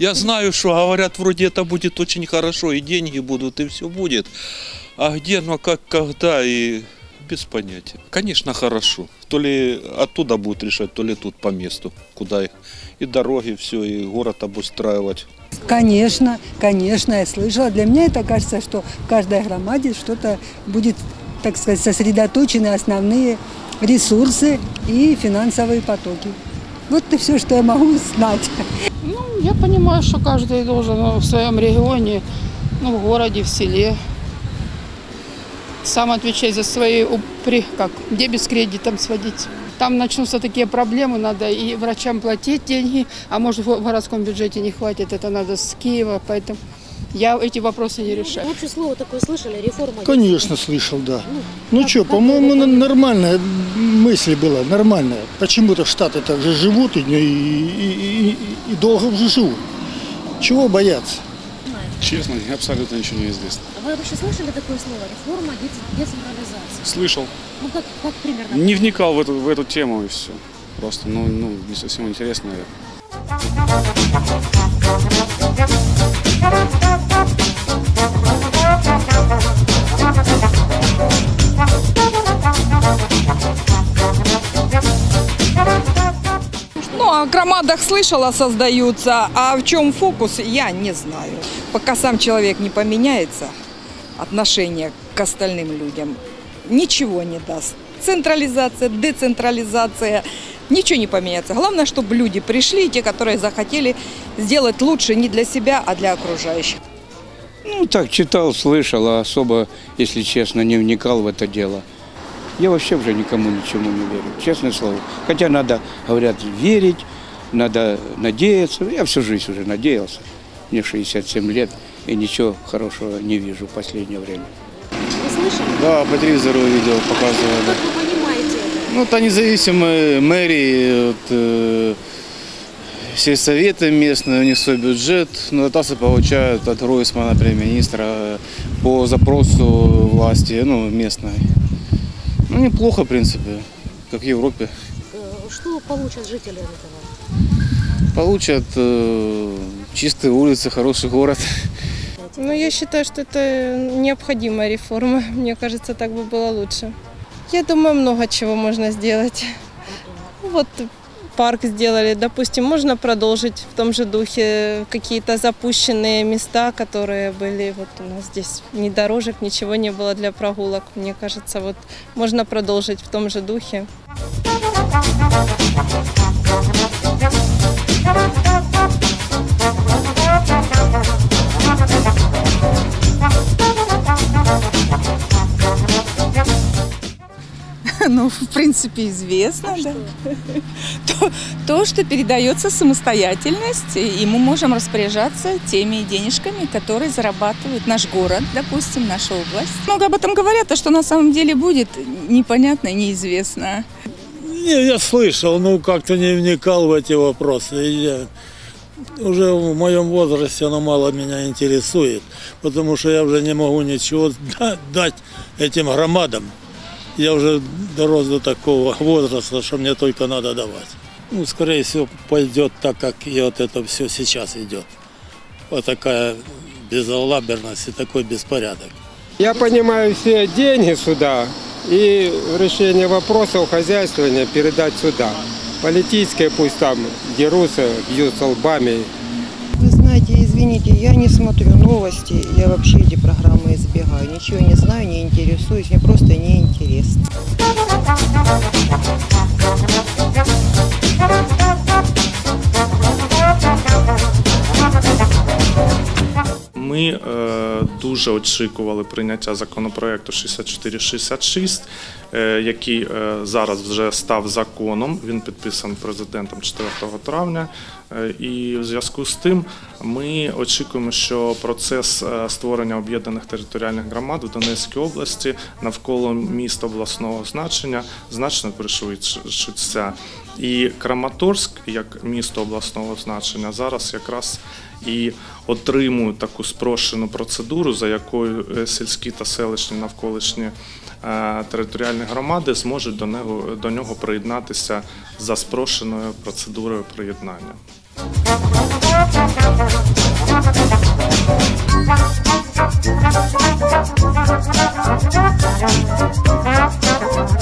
Я знаю, что говорят, вроде это будет очень хорошо, и деньги будут, и все будет. А где, ну как, когда, и без понятия. Конечно, хорошо. То ли оттуда будут решать, то ли тут по месту, куда их. И дороги, все, и город обустраивать. Конечно, конечно, я слышала. Для меня это кажется, что в каждой громаде что-то будет, так сказать, сосредоточены основные ресурсы и финансовые потоки. Вот и все, что я могу знать. Ну, я понимаю, что каждый должен в своем регионе, ну, в городе, в селе сам отвечать за свои как дебет с кредитом сводить. Там начнутся такие проблемы, надо и врачам платить деньги, а может в городском бюджете не хватит, это надо с Киева, поэтому я эти вопросы не решаю. Вообще слово такое слышали, реформа? Конечно, слышал, да. Ну, Ну что, по-моему, это- нормальная мысль была, нормальная. Почему-то штаты так же живут и, и- и- и- долго уже живут. Чего бояться? Честно, абсолютно ничего не известно. А Вы вообще слышали такое слово? Реформа, децентрализация. Слышал. Ну как, как примерно? Не вникал в эту, в эту тему и все. Просто, ну, ну, не совсем интересно, наверное. Ну, о громадах слышала, создаются, а в чем фокус, я не знаю. Пока сам человек не поменяется, отношение к остальным людям ничего не даст. Централизация, децентрализация, ничего не поменяется. Главное, чтобы люди пришли, те, которые захотели сделать лучше не для себя, а для окружающих. Ну, так читал, слышал, а особо, если честно, не вникал в это дело. Я вообще уже никому ничему не верю, честное слово. Хотя надо, говорят, верить, надо надеяться. Я всю жизнь уже надеялся. Мне 67 лет, и ничего хорошего не вижу в последнее время. Вы слышали? Да, по телевизору видео Как показывали. вы понимаете? Ну, это независимые мэрии, вот, э, сельсоветы местные, у них свой бюджет. Ну, дотации получают от Ройсмана, премьер-министра, по запросу власти, ну, местной. Ну, неплохо, в принципе, как в Европе. Э, Что получат жители этого? Получат э, чистые улицы, хороший город. Ну, я считаю, что это необходимая реформа. Мне кажется, так бы было лучше. Я думаю, много чего можно сделать. Вот парк сделали, допустим, можно продолжить в том же духе какие-то запущенные места, которые были вот у нас здесь, ни дорожек, ничего не было для прогулок. Мне кажется, вот можно продолжить в том же духе. Ну, в принципе, известно, да. То, то, что передается самостоятельность, и мы можем распоряжаться теми денежками, которые зарабатывает наш город, допустим, наша область. Много об этом говорят, а что на самом деле будет, непонятно и неизвестно. Не, я слышал, но как-то не вникал в эти вопросы. И я уже в моем возрасте оно мало меня интересует, потому что я уже не могу ничего да- дать этим громадам. Я уже дорос до такого возраста, что мне только надо давать. Ну, скорее всего, пойдет так, как и вот это все сейчас идет. Вот такая безалаберность и такой беспорядок. Я понимаю все деньги сюда и решение вопросов хозяйствования передать сюда. Политические пусть там дерутся, бьются лбами. Вы знаете, извините, я не смотрю новости, я вообще эти программы избегаю. Ничего не знаю, не интересуюсь, мне просто не Ми е, дуже очікували прийняття законопроекту 6466, е, який е, зараз вже став законом. Він підписаний президентом 4 травня. І в зв'язку з тим ми очікуємо, що процес створення об'єднаних територіальних громад в Донецькій області навколо міст обласного значення значно пришвидшиться. І Краматорськ, як місто обласного значення, зараз якраз і отримує таку спрощену процедуру, за якою е, сільські та селищні навколишні е, територіальні громади зможуть до нього до нього приєднатися за спрощеною процедурою приєднання. Thank you.